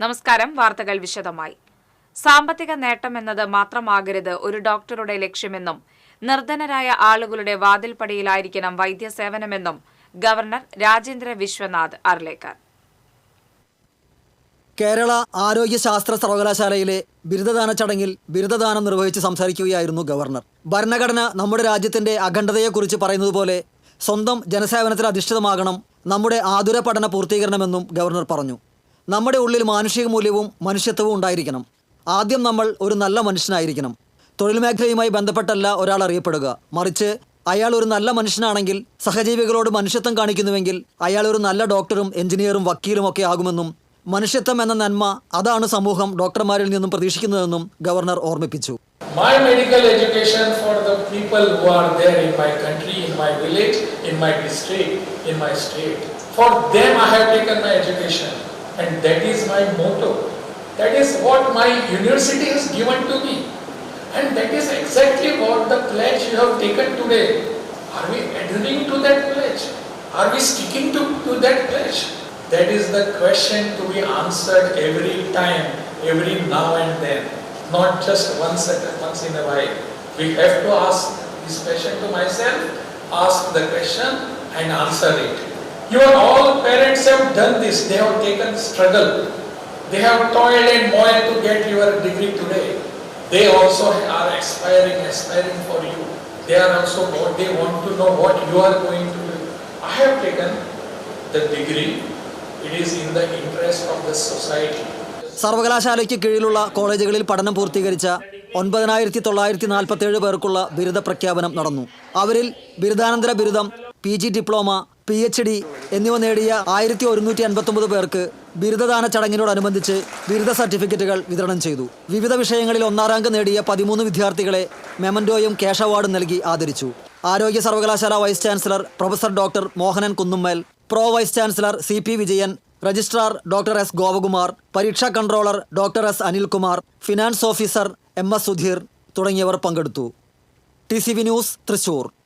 നമസ്കാരം വാർത്തകൾ വിശദമായി. സാമ്പത്തിക നേട്ടം എന്നത് മാത്രമാകരുത് ഒരു ഡോക്ടറുടെ ലക്ഷ്യമെന്നും നിർധനരായ ആളുകളുടെ വാതിൽപ്പടിയിലായിരിക്കണം വൈദ്യസേവനമെന്നും ഗവർണർ രാജേന്ദ്ര വിശ്വനാഥ് അർലേക്കർ കേരള ആരോഗ്യശാസ്ത്ര സർവകലാശാലയിലെ ബിരുദദാന ചടങ്ങിൽ ബിരുദദാനം നിർവഹിച്ച് സംസാരിക്കുകയായിരുന്നു ഗവർണർ. ഭരണഘടന നമ്മുടെ രാജ്യത്തിന്റെ അഖണ്ഡതയെക്കുറിച്ച് പറയുന്നത് പോലെ സ്വന്തം ജനസേവനത്തിൽ അധിഷ്ഠിതമാകണം നമ്മുടെ ആതുര പഠന പൂർത്തീകരണമെന്നും ഗവർണർ പറഞ്ഞു. നമ്മുടെ ഉള്ളിൽ മാനുഷിക മൂല്യവും മനുഷ്യത്വവും ഉണ്ടായിരിക്കണം. ആദ്യം നമ്മൾ ഒരു നല്ല മനുഷ്യനായിരിക്കണം. തൊഴിൽ മേഖലയുമായി ബന്ധപ്പെട്ടല്ല ഒരാൾ അറിയപ്പെടുക. മറിച്ച് അയാൾ ഒരു നല്ല മനുഷ്യനാണെങ്കിൽ സഹജീവികളോട് മനുഷ്യത്വം കാണിക്കുന്നുവെങ്കിൽ അയാൾ ഒരു നല്ല ഡോക്ടറും എഞ്ചിനീയറും വക്കീലും ഒക്കെ ആകുമെന്നും മനുഷ്യത്വം എന്ന നന്മ അതാണ് സമൂഹം ഡോക്ടർമാരിൽ നിന്നും പ്രതീക്ഷിക്കുന്നതെന്നും ഗവർണർ ഓർമ്മിപ്പിച്ചു. My medical education for the people who are there in my country, in my village, in my district, in my state. For them I have taken my education. And that is my motto. That is what my university has given to me. And that is exactly what the pledge you have taken today. Are we adhering to that pledge? Are we sticking to, to that pledge? That is the question to be answered every time, every now and then, not just once, at, once in a while. We have to ask this question to myself, ask the question and answer it. Your all parents have done this, they have taken struggle. They have toiled and moiled to get your degree today. They also are aspiring, aspiring for you. They are also, what they want to know what you are going to do. I have taken the degree. It is in the interest of the society. സർവകലാശാലയ്ക്ക് കീഴിലുള്ള കോളേജുകളിൽ പഠനം പൂർത്തീകരിച്ച ഒൻപതിനായിരത്തി തൊള്ളായിരത്തി നാൽപ്പത്തേഴ് പേർക്കുള്ള ബിരുദ പ്രഖ്യാപനം നടന്നു അവരിൽ ബിരുദാനന്തര ബിരുദം P G diploma P H D എന്നിവ നേടിയ ആയിരത്തി ഒരുന്നൂറ്റി അൻപത്തൊമ്പത് പേർക്ക് ബിരുദദാന ചടങ്ങിനോടനുബന്ധിച്ച് ബിരുദ സർട്ടിഫിക്കറ്റുകൾ വിതരണം ചെയ്തു. വിവിധ വിഷയങ്ങളിൽ ഒന്നാം റാങ്ക് നേടിയ പതിമൂന്ന് വിദ്യാർത്ഥികളെ മെമൻഡോയും ക്യാഷ് അവാർഡും നൽകി ആദരിച്ചു. ആരോഗ്യ സർവകലാശാല vice chancellor professor doctor Mohanan Kunnummal pro vice chancellor C P Vijayan registrar doctor S Gopakumar പരീക്ഷാ controller doctor S Anilkumar finance officer M S Sudheer തുടങ്ങിയവർ പങ്കെടുത്തു. T news Thrissur.